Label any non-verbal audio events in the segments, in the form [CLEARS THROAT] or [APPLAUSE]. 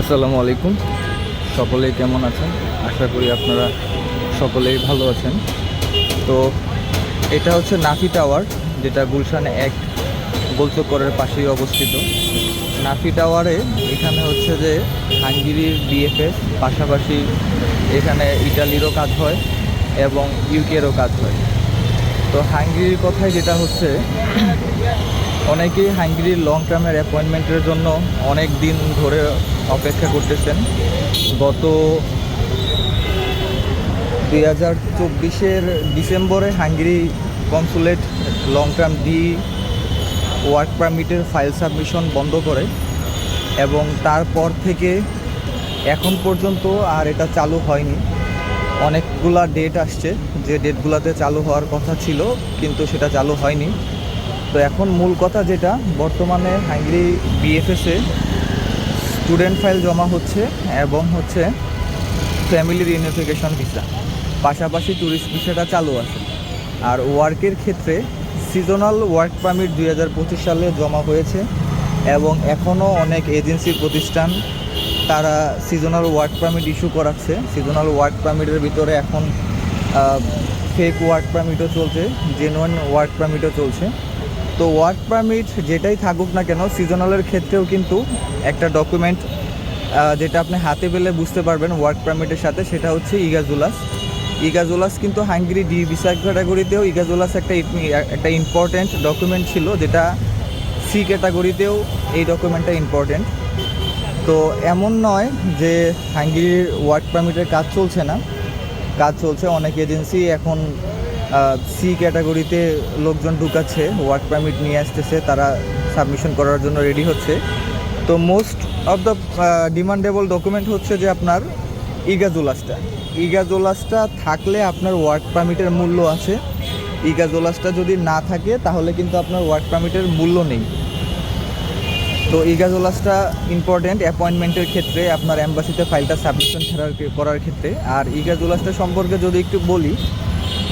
আসসালামু আলাইকুম। সকলেই কেমন আছেন? আশা করি আপনারা সকলেই ভালো আছেন। তো এটা হচ্ছে নাফি টাওয়ার, যেটা গুলশানে এক গোলচক্করের পাশেই অবস্থিত। নাফি টাওয়ারে এখানে হচ্ছে যে হাঙ্গেরির বিএফএস পাশাপাশি এখানে ইটালিরও কাজ হয় এবং ইউকেরও কাজ হয়। তো হাঙ্গেরির কথায় যেটা হচ্ছে অনেকেই হাঙ্গেরির লং টার্মের অ্যাপয়েন্টমেন্টের জন্য অনেক দিন ধরে অপেক্ষা করতেছেন। গত দুই হাজার চব্বিশের ডিসেম্বরে Hungary consulate long term D work পারমিটের ফাইল সাবমিশন বন্ধ করে এবং তারপর থেকে এখন পর্যন্ত আর এটা চালু হয়নি। অনেকগুলা ডেট আসছে, যে ডেটগুলোতে চালু হওয়ার কথা ছিল, কিন্তু সেটা চালু হয়নি। তো এখন মূল কথা যেটা, বর্তমানে হাঙ্গেরি বিএফএসে স্টুডেন্ট ফাইল জমা হচ্ছে এবং হচ্ছে ফ্যামিলি রিউনিফিকেশন ভিসা পাশাপাশি ট্যুরিস্ট ভিসাটা চালু আছে। আর ওয়ার্কের ক্ষেত্রে সিজনাল ওয়ার্ক পারমিট দুই হাজার পঁচিশ সালে জমা হয়েছে এবং এখনও অনেক এজেন্সি প্রতিষ্ঠান তারা সিজনাল ওয়ার্ক পারমিট ইস্যু করাচ্ছে। সিজনাল ওয়ার্ক পারমিটের ভিতরে এখন ফেক ওয়ার্ক পারমিটও চলছে জেনুইন ওয়ার্ক পারমিটও চলছে। তো ওয়ার্ক পারমিট যেটাই থাকুক না কেন সিজনালের ক্ষেত্রেও কিন্তু একটা ডকুমেন্ট যেটা আপনি হাতে পেলে বুঝতে পারবেন ওয়ার্ক পারমিটের সাথে, সেটা হচ্ছে ইগাজুলাস ইগাজুলাস কিন্তু হাঙ্গেরি ডি ভিসা ক্যাটাগরিতেও ইগাজুলাস একটা একটা ইম্পর্ট্যান্ট ডকুমেন্ট ছিল, যেটা সি ক্যাটাগরিতেও এই ডকুমেন্টটা ইম্পর্ট্যান্ট তো এমন নয় যে হাঙ্গেরির ওয়ার্ক পারমিটের কাজ চলছে না। কাজ চলছে, অনেক এজেন্সি এখন সি ক্যাটাগরিতে লোকজন ঢুকাচ্ছে, ওয়ার্ক পারমিট নিয়ে আসতেছে, তারা সাবমিশন করার জন্য রেডি হচ্ছে। তো most of the demandable document হচ্ছে যে আপনার ইগাজোলাসটা। ইগাজোলাসটা থাকলে আপনার ওয়ার্ক পারমিটের মূল্য আছে। ইগাজোলাসটা যদি না থাকে, তাহলে কিন্তু আপনার ওয়ার্ক পারমিটের মূল্য নেই। তো ইগাজোলাসটা ইম্পর্টেন্ট অ্যাপয়েন্টমেন্টের ক্ষেত্রে, আপনার অ্যাম্বাসিতে ফাইলটা সাবমিশন করার ক্ষেত্রে। আর ইগাজোলাসটা সম্পর্কে যদি একটু বলি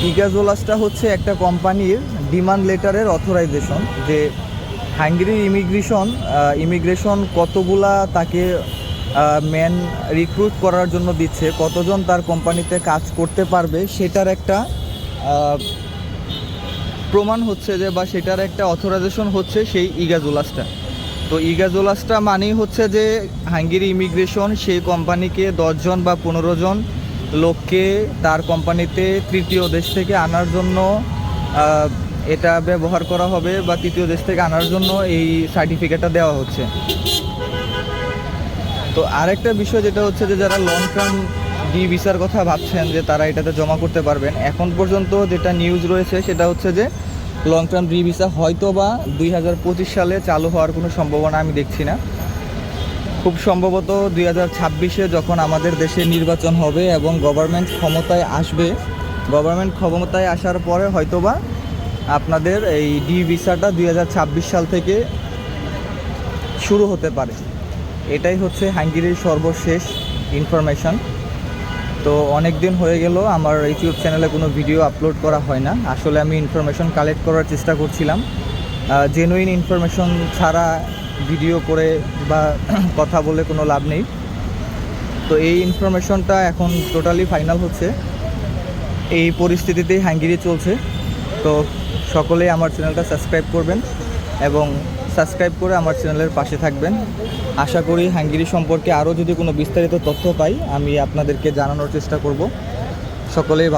ইগাজোলাসটা হচ্ছে একটা কোম্পানির ডিমান্ড লেটারের অথরাইজেশন যে হাঙ্গেরির ইমিগ্রেশন ইমিগ্রেশন কতগুলা তাকে ম্যান রিক্রুট করার জন্য দিচ্ছে, কতজন তার কোম্পানিতে কাজ করতে পারবে, সেটার একটা প্রমাণ হচ্ছে যে বা সেটার একটা অথরাইজেশন হচ্ছে সেই ইগাজোলাসটা তো ইগাজোলাসটা মানেই হচ্ছে যে হাঙ্গেরি ইমিগ্রেশন সেই কোম্পানিকে দশজন বা পনেরো জন লোককে তার কোম্পানিতে তৃতীয় দেশ থেকে আনার জন্য এটা ব্যবহার করা হবে বা তৃতীয় দেশ থেকে আনার জন্য এই সার্টিফিকেটটা দেওয়া হচ্ছে। তো আরেকটা বিষয় যেটা হচ্ছে যে যারা লং টার্ম ডি ভিসার কথা ভাবছেন যে তারা এটাতে জমা করতে পারবেন, এখন পর্যন্ত যেটা নিউজ রয়েছে সেটা হচ্ছে যে লং টার্ম ডি ভিসা হয়তো বা দুই হাজার পঁচিশ সালে চালু হওয়ার কোনো সম্ভাবনা আমি দেখছি না। খুব সম্ভবত দুই হাজার ছাব্বিশে যখন আমাদের দেশে নির্বাচন হবে এবং গভর্নমেন্ট ক্ষমতায় আসবে গভর্নমেন্ট ক্ষমতায় আসার পরে হয়তোবা আপনাদের এই ডি ভিসাটা দুই হাজার ছাব্বিশ সাল থেকে শুরু হতে পারে। এটাই হচ্ছে হাঙ্গেরির সর্বশেষ ইনফরমেশন তো অনেক দিন হয়ে গেল, আমার ইউটিউব চ্যানেলে কোনো ভিডিও আপলোড করা হয় না। আসলে আমি ইনফরমেশন কালেক্ট করার চেষ্টা করছিলাম। জেনুইন ইনফরমেশন ছাড়া ভিডিও করে বা [CLEARS THROAT] কথা বলে কোনো লাভ নেই। তো এই ইনফরমেশনটা এখন টোটালি ফাইনাল হচ্ছে। এই পরিস্থিতিতেই হাঙ্গেরি চলছে। তো সকলেই আমার চ্যানেলটা সাবস্ক্রাইব করবেন এবং সাবস্ক্রাইব করে আমার চ্যানেলের পাশে থাকবেন। আশা করি হাঙ্গেরি সম্পর্কে আরও যদি কোনো বিস্তারিত তথ্য পাই, আমি আপনাদেরকে জানানোর চেষ্টা করব। সকলেই